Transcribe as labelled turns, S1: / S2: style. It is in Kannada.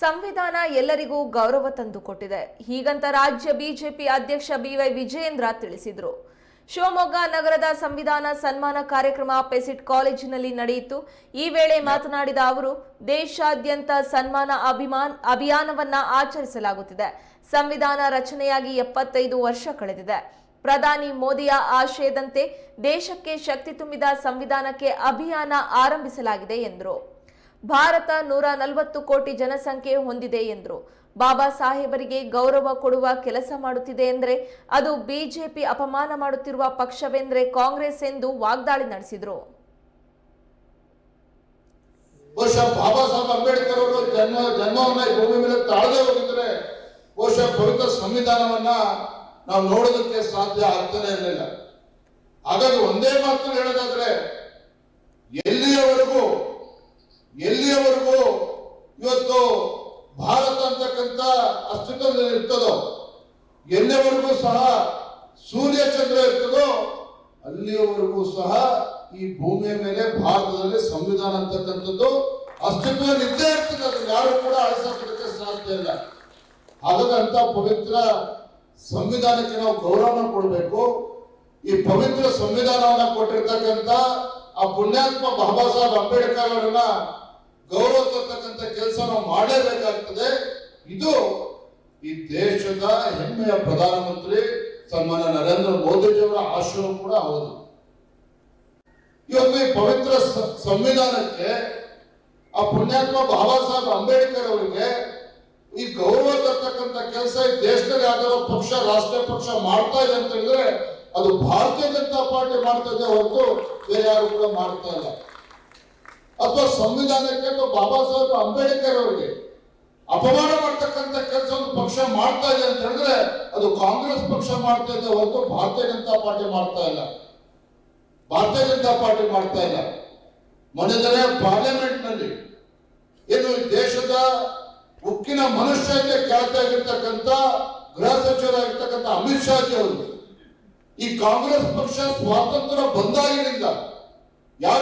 S1: ಸಂವಿಧಾನ ಎಲ್ಲರಿಗೂ ಗೌರವ ತಂದುಕೊಟ್ಟಿದೆ ಹೀಗಂತ ರಾಜ್ಯ ಬಿಜೆಪಿ ಅಧ್ಯಕ್ಷ ಬಿವೈ ವಿಜಯೇಂದ್ರ ತಿಳಿಸಿದರು. ಶಿವಮೊಗ್ಗ ನಗರದ ಸಂವಿಧಾನ ಸನ್ಮಾನ ಕಾರ್ಯಕ್ರಮ ಪೆಸಿಟ್ ಕಾಲೇಜಿನಲ್ಲಿ ನಡೆಯಿತು. ಈ ವೇಳೆ ಮಾತನಾಡಿದ ಅವರು, ದೇಶಾದ್ಯಂತ ಸನ್ಮಾನ ಅಭಿಮಾನ್ ಅಭಿಯಾನವನ್ನ ಆಚರಿಸಲಾಗುತ್ತಿದೆ. ಸಂವಿಧಾನ ರಚನೆಯಾಗಿ ಎಪ್ಪತ್ತೈದು ವರ್ಷ ಕಳೆದಿದೆ. ಪ್ರಧಾನಿ ಮೋದಿಯ ಆಶಯದಂತೆ ದೇಶಕ್ಕೆ ಶಕ್ತಿ ತುಂಬಿದ ಸಂವಿಧಾನಕ್ಕೆ ಅಭಿಯಾನ ಆರಂಭಿಸಲಾಗಿದೆ ಎಂದರು. ಭಾರತ ನೂರ ನಲವತ್ತು ಕೋಟಿ ಜನಸಂಖ್ಯೆ ಹೊಂದಿದೆ ಎಂದರು. ಬಾಬಾ ಸಾಹೇಬರಿಗೆ ಗೌರವ ಕೊಡುವ ಕೆಲಸ ಮಾಡುತ್ತಿದೆ ಎಂದರೆ ಅದು ಬಿಜೆಪಿ ಅಪಮಾನ ಮಾಡುತ್ತಿರುವ ಪಕ್ಷವೆಂದರೆ ಕಾಂಗ್ರೆಸ್ ಎಂದು ವಾಗ್ದಾಳಿ ನಡೆಸಿದರು.
S2: ಬಹುಶಃ ಬಾಬಾ ಸಾಹೇಬ್ ಅಂಬೇಡ್ಕರ್ ಅವರು ಜನ್ಮ, ಜನ್ಮವನ್ನ ಭೂಮಿ ಮೇಲೆ ತಾಳದೆ ಹೋಗಿದ್ರೆ ಬಹುಶಃ ಪವಿತ್ರ ಸಂವಿಧಾನವನ್ನ ನಾವು ನೋಡೋದಕ್ಕೆ ಸಾಧ್ಯ ಆಗ್ತಾನೆ ಇರಲಿಲ್ಲ. ಹಾಗಾಗಿ ಒಂದೇ ಮಾತು ಹೇಳೋದಾದ್ರೆ ಭಾರತ ಅಂತಕ್ಕಂಥ ಅಸ್ತಿತ್ವದಲ್ಲಿ ಇರ್ತದೋ ಎಲ್ಲಿವರೆಗೂ ಸಹ ಸೂರ್ಯ ಚಂದ್ರ ಇರ್ತದೋ ಅಲ್ಲಿಯವರೆಗೂ ಸಹ ಈ ಭೂಮಿಯ ಮೇಲೆ ಭಾರತದಲ್ಲಿ ಸಂವಿಧಾನ ಅಂತಕ್ಕಂಥದ್ದು ಅಸ್ತಿತ್ವ ಇದ್ದೇ ಇರ್ತದೆ ಯಾರು ಕೂಡ ಅಳಿಸೋದಕ್ಕೆ ಸಾಧ್ಯ ಇಲ್ಲ. ಹಾಗಂತ ಪವಿತ್ರ ಸಂವಿಧಾನಕ್ಕೆ ನಾವು ಗೌರವ ಕೊಡಬೇಕು. ಈ ಪವಿತ್ರ ಸಂವಿಧಾನವನ್ನ ಕೊಟ್ಟಿರ್ತಕ್ಕಂಥ ಆ ಪುಣ್ಯಾತ್ಮ ಬಾಬಾ ಸಾಹೇಬ್ ಅಂಬೇಡ್ಕರ್ ಅವರನ್ನ ಗೌರವ ತರ್ತಕ್ಕಂಥ ಕೆಲಸ ನಾವು ಮಾಡಲೇಬೇಕಾಗ್ತದೆ. ಇದು ಈ ದೇಶದ ಹೆಮ್ಮೆಯ ಪ್ರಧಾನಮಂತ್ರಿ ಸನ್ಮಾನ್ಯ ನರೇಂದ್ರ ಮೋದಿಜಿಯವರ ಆಶಯ ಕೂಡ ಹೌದು. ಇವತ್ತು ಈ ಪವಿತ್ರ ಸಂವಿಧಾನಕ್ಕೆ ಆ ಪುಣ್ಯಾತ್ಮ ಬಾಬಾ ಸಾಹೇಬ್ ಅಂಬೇಡ್ಕರ್ ಅವರಿಗೆ ಈ ಗೌರವ ತರ್ತಕ್ಕಂಥ ಕೆಲಸ ಈ ದೇಶದಲ್ಲಿ ಯಾವ್ದಾದ್ರು ಪಕ್ಷ, ರಾಷ್ಟ್ರೀಯ ಪಕ್ಷ ಮಾಡ್ತಾ ಇದೆ ಅಂತ ಹೇಳಿದ್ರೆ ಅದು ಭಾರತೀಯ ಜನತಾ ಪಾರ್ಟಿ ಮಾಡ್ತಾ ಇದೆ ಹೊರತು ಬೇರೆ ಯಾರು ಕೂಡ ಮಾಡ್ತಾ ಇಲ್ಲ. ಅಥವಾ ಸಂವಿಧಾನಕ್ಕೆ ಅಥವಾ ಬಾಬಾ ಸಾಹೇಬ್ ಅಂಬೇಡ್ಕರ್ ಅವರಿಗೆ ಅಪಮಾನ ಪಕ್ಷ ಮಾಡ್ತಾ ಇದೆ ಅಂತ ಹೇಳಿದ್ರೆ ಅದು ಕಾಂಗ್ರೆಸ್ ಪಕ್ಷ ಮಾಡ್ತಾ ಇದೆ ಹೊರತು ಭಾರತೀಯ ಜನತಾ ಪಾರ್ಟಿ ಮಾಡ್ತಾ ಇಲ್ಲ. ಭಾರತೀಯ ಜನತಾ ಪಾರ್ಟಿ ಮಾಡ್ತಾ ಇಲ್ಲ. ಮೊನ್ನೆ ಪಾರ್ಲಿಮೆಂಟ್ನಲ್ಲಿ ಏನು ದೇಶದ ಉಕ್ಕಿನ ಮನುಷ್ಯ ಅಂತ ಖ್ಯಾತಿ ಆಗಿರ್ತಕ್ಕಂಥ ಗೃಹ ಸಚಿವರಾಗಿರ್ತಕ್ಕಂಥ ಅಮಿತ್ ಶಾ ಜಿ ಅವರು. ಈ ಕಾಂಗ್ರೆಸ್ ಪಕ್ಷ ಸ್ವಾತಂತ್ರ್ಯ ಬಂದಾಗಿನಿಂದ ಯಾವ